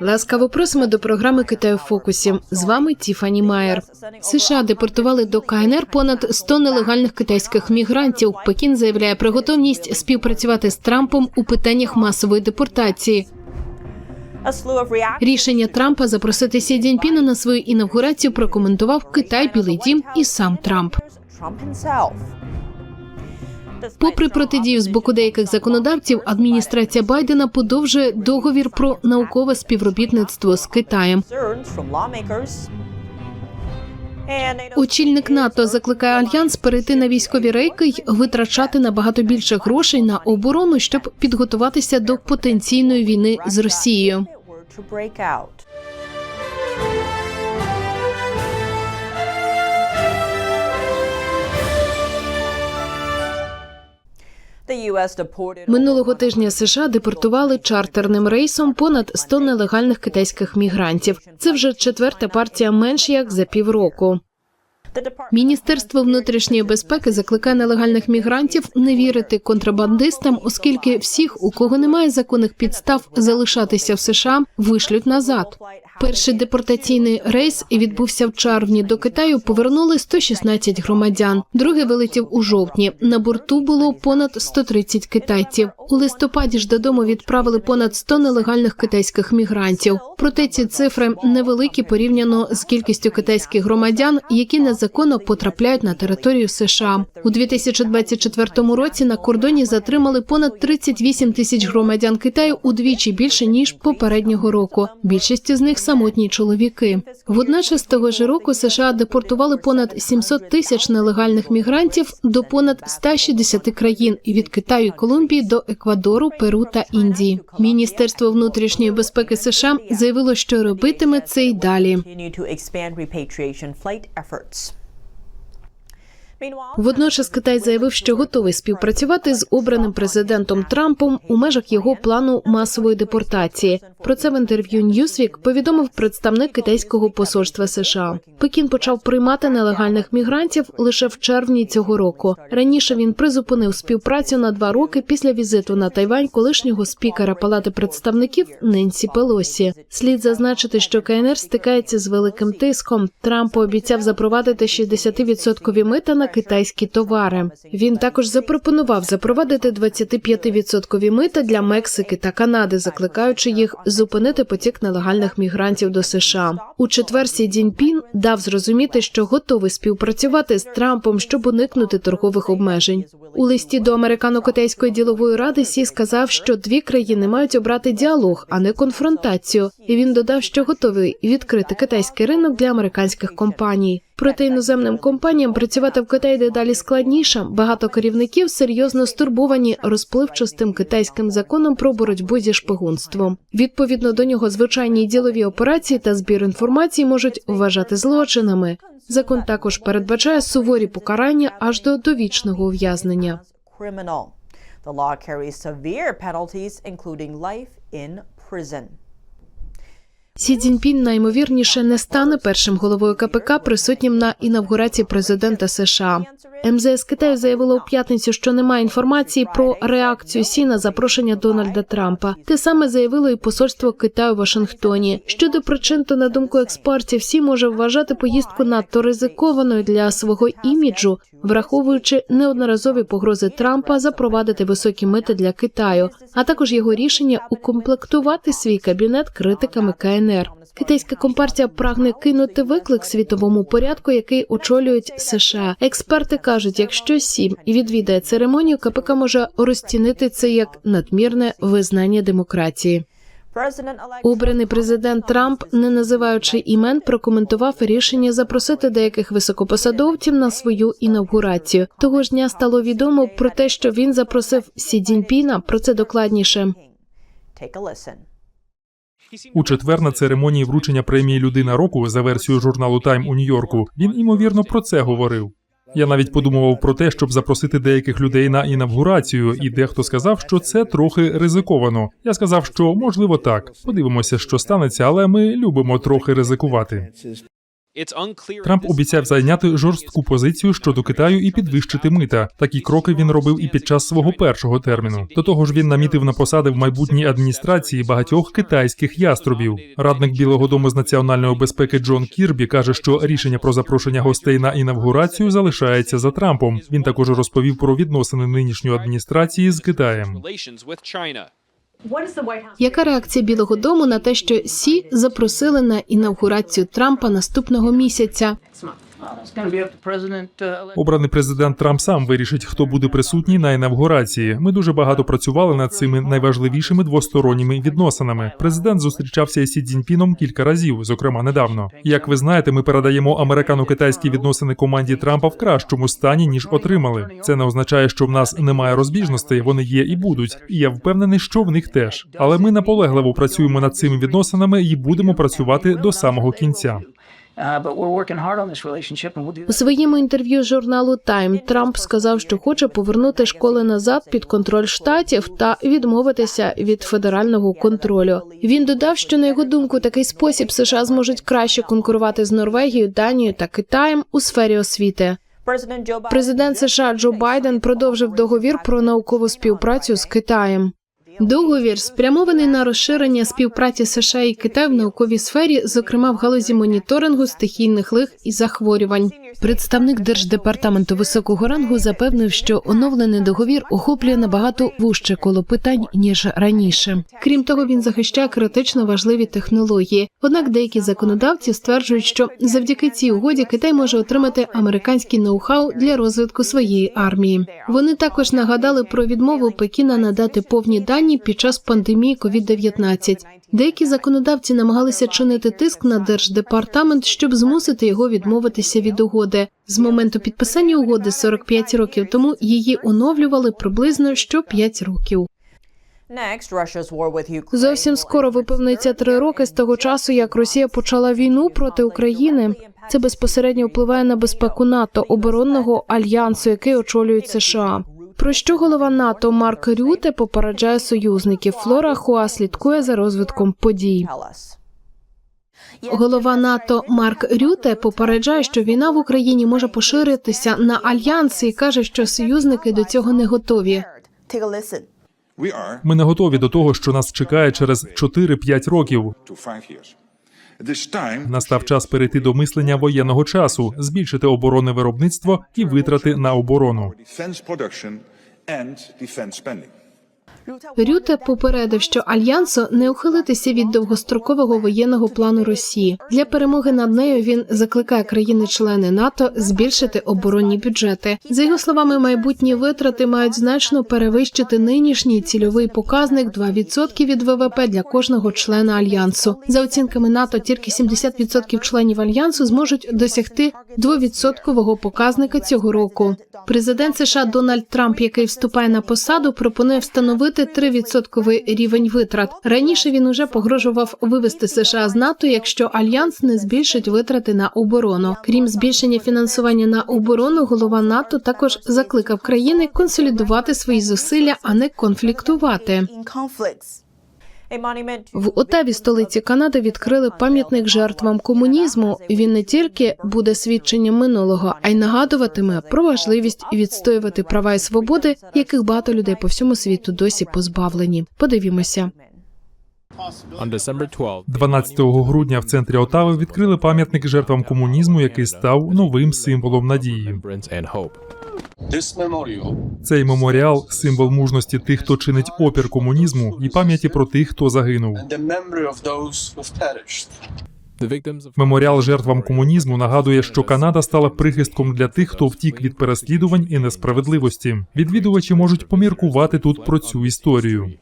Ласкаво просимо до програми Китаю в фокусі. З вами Тіфані Майер. США депортували до КНР понад 100 нелегальних китайських мігрантів. Пекін заявляє про готовність співпрацювати з Трампом у питаннях масової депортації. Рішення Трампа запросити Сі Цзіньпіна на свою інавгурацію прокоментував Китай, Білий Дім і сам Трамп. Попри протидію з боку деяких законодавців, адміністрація Байдена подовжує договір про наукове співробітництво з Китаєм. Очільник НАТО закликає альянс перейти на військові рейки й витрачати набагато більше грошей на оборону, щоб підготуватися до потенційної війни з Росією. Минулого тижня США депортували чартерним рейсом понад 100 нелегальних китайських мігрантів. Це вже четверта партія менш як за півроку. Міністерство внутрішньої безпеки закликає нелегальних мігрантів не вірити контрабандистам, оскільки всіх, у кого немає законних підстав залишатися в США, вишлють назад. Перший депортаційний рейс відбувся в червні. До Китаю повернули 116 громадян. Другий вилетів у жовтні. На борту було понад 130 китайців. У листопаді ж додому відправили понад 100 нелегальних китайських мігрантів. Проте ці цифри невеликі порівняно з кількістю китайських громадян, які незаконно потрапляють на територію США. У 2024 році на кордоні затримали понад 38 тисяч громадян Китаю удвічі більше ніж попереднього року. Більшість з них самотні чоловіки. Водночас того ж року США депортували понад 700 тисяч нелегальних мігрантів до понад 160 країн від Китаю і Колумбії до Еквадору, Перу та Індії. Міністерство внутрішньої безпеки США заявило, що робитиме це й далі. Водночас Китай заявив, що готовий співпрацювати з обраним президентом Трампом у межах його плану масової депортації. Про це в інтерв'ю Newsweek повідомив представник китайського посольства США. Пекін почав приймати нелегальних мігрантів лише в червні цього року. Раніше він призупинив співпрацю на два роки після візиту на Тайвань колишнього спікера Палати представників Ненсі Пелосі. Слід зазначити, що КНР стикається з великим тиском. Трамп пообіцяв запровадити 60% мита на китайські товари. Він також запропонував запровадити 25% мита для Мексики та Канади, закликаючи їх зупинити потік нелегальних мігрантів до США. У четвер Сі Цзіньпін дав зрозуміти, що готовий співпрацювати з Трампом, щоб уникнути торгових обмежень. У листі до американо-китайської ділової ради Сі сказав, що дві країни мають обрати діалог, а не конфронтацію. І він додав, що готовий відкрити китайський ринок для американських компаній. Проте іноземним компаніям працювати в Китаї дедалі складніше. Багато керівників серйозно стурбовані розпливчастим китайським законом про боротьбу зі шпигунством. Відповідно до нього, звичайні ділові операції та збір інформації можуть вважати злочинами. Закон також передбачає суворі покарання аж до довічного ув'язнення. The law carries severe penalties, including life in prison. Сі Цзіньпін найімовірніше не стане першим головою КПК, присутнім на інавгурації президента США. МЗС Китаю заявило у п'ятницю, що немає інформації про реакцію Сі на запрошення Дональда Трампа. Те саме заявило і посольство Китаю в Вашингтоні. Щодо причин, то на думку експертів, Сі може вважати поїздку надто ризикованою для свого іміджу, враховуючи неодноразові погрози Трампа запровадити високі мити для Китаю, а також його рішення укомплектувати свій кабінет критиками КНР. Китайська компартія прагне кинути виклик світовому порядку, який очолюють США. Експерти кажуть, якщо сім відвідає церемонію, КПК може розцінити це як надмірне визнання демократії. Обраний президент Трамп, не називаючи імен, прокоментував рішення запросити деяких високопосадовців на свою інавгурацію. Того ж дня стало відомо про те, що він запросив Сі Цзіньпіна. Про це докладніше. У четвер на церемонії вручення премії Людина року за версією журналу Тайм у Нью-Йорку він імовірно про це говорив. Я навіть подумував про те, щоб запросити деяких людей на інавгурацію, і дехто сказав, що це трохи ризиковано. Я сказав, що можливо так. Подивимося, що станеться, але ми любимо трохи ризикувати. Трамп обіцяв зайняти жорстку позицію щодо Китаю і підвищити мита. Такі кроки він робив і під час свого першого терміну. До того ж, він намітив на посади в майбутній адміністрації багатьох китайських яструбів. Радник Білого Дому з національної безпеки Джон Кірбі каже, що рішення про запрошення гостей на інавгурацію залишається за Трампом. Він також розповів про відносини нинішньої адміністрації з Китаєм. Яка реакція Білого Дому на те, що Сі запросили на інавгурацію Трампа наступного місяця? Обраний президент Трамп сам вирішить, хто буде присутній на інавгурації. Ми дуже багато працювали над цими найважливішими двосторонніми відносинами. Президент зустрічався із Сі Цзіньпіном кілька разів, зокрема недавно. Як ви знаєте, ми передаємо американо-китайські відносини команді Трампа в кращому стані ніж отримали. Це не означає, що в нас немає розбіжностей. Вони є і будуть. І я впевнений, що в них теж. Але ми наполегливо працюємо над цими відносинами і будемо працювати до самого кінця. Uh, У своєму інтерв'ю журналу Time Трамп сказав, що хоче повернути школи назад під контроль штатів та відмовитися від федерального контролю. Він додав, що на його думку такий спосіб США зможуть краще конкурувати з Норвегією, Данією та Китаєм у сфері освіти. Президент США Джо Байден продовжив договір про наукову співпрацю з Китаєм. Договір спрямований на розширення співпраці США і Китаю в науковій сфері, зокрема в галузі моніторингу стихійних лих і захворювань. Представник держдепартаменту високого рангу запевнив, що оновлений договір охоплює набагато вужче коло питань ніж раніше. Крім того, він захищає критично важливі технології. Однак деякі законодавці стверджують, що завдяки цій угоді Китай може отримати американський ноу-хау для розвитку своєї армії. Вони також нагадали про відмову Пекіна надати повні дані під час пандемії COVID-19. Деякі законодавці намагалися чинити тиск на держдепартамент, щоб змусити його відмовитися від угоди. З моменту підписання угоди 45 років тому її оновлювали приблизно що 5 років. Зовсім скоро виповниться три роки з того часу, як Росія почала війну проти України. Це безпосередньо впливає на безпеку НАТО, оборонного альянсу, який очолюють США. Про що голова НАТО Марк Рюте попереджає союзників? Флора Хуа слідкує за розвитком подій. Голова НАТО Марк Рюте попереджає, що війна в Україні може поширитися на альянси і каже, що союзники до цього не готові. Ми не готові до того, що нас чекає через 4-5 років. Настав час перейти до мислення воєнного часу, збільшити оборонне виробництво і витрати на оборону. Рюте попередив, що альянсу не ухилитися від довгострокового воєнного плану Росії. Для перемоги над нею він закликає країни-члени НАТО збільшити оборонні бюджети. За його словами, майбутні витрати мають значно перевищити нинішній цільовий показник 2% від ВВП для кожного члена альянсу. За оцінками НАТО, тільки 70% членів альянсу зможуть досягти 2% показника цього року. Президент США Дональд Трамп, який вступає на посаду, пропонує встановити 3% рівень витрат. Раніше він уже погрожував вивести США з НАТО, якщо альянс не збільшить витрати на оборону. Крім збільшення фінансування на оборону, голова НАТО також закликав країни консолідувати свої зусилля, а не конфліктувати. В Отаві, столиці Канади, відкрили пам'ятник жертвам комунізму. Він не тільки буде свідченням минулого, а й нагадуватиме про важливість відстоювати права і свободи, яких багато людей по всьому світу досі позбавлені. Подивімося. On December 12th, 12 грудня в центрі Отави відкрили пам'ятник жертвам комунізму, який став новим символом надії. Цей меморіал символ мужності тих, хто чинить опір комунізму, і пам'яті про тих, хто загинув. Меморіал жертвам комунізму нагадує, що Канада стала прихистком для тих, хто втік від переслідувань і несправедливості. Відвідувачі можуть поміркувати тут про цю історію.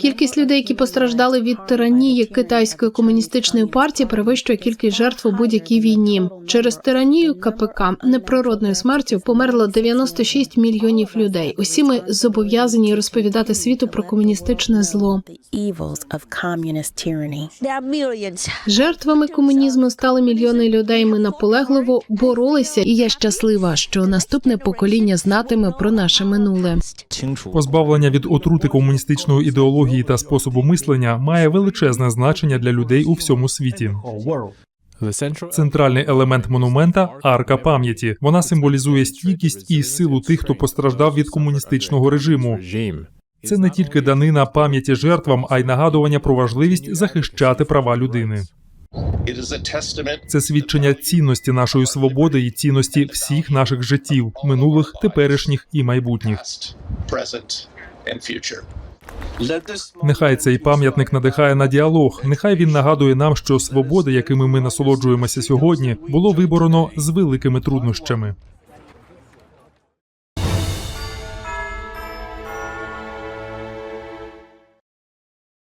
Кількість людей, які постраждали від тиранії китайської комуністичної партії, перевищує кількість жертв у будь-якій війні. Через тиранію КПК неприродною смертю померло 96 мільйонів людей. Усі ми зобов'язані розповідати світу про комуністичне зло. жертвами комунізму стали мільйони людей. Ми наполегливо боролися, і я щаслива, що наступне покоління знатиме про наше минуле. Позбавлення від отрути комунізму комуністичної ідеології та способу мислення має величезне значення для людей у всьому світі. Центральний елемент монумента арка пам'яті. Вона символізує стійкість і силу тих, хто постраждав від комуністичного режиму. Це не тільки данина пам'яті жертвам, а й нагадування про важливість захищати права людини. Це свідчення цінності нашої свободи і цінності всіх наших життів, минулих, теперішніх і майбутніх. Нехай цей пам'ятник надихає на діалог. Нехай він нагадує нам, що свободи, якими ми насолоджуємося сьогодні, було виборено з великими труднощами.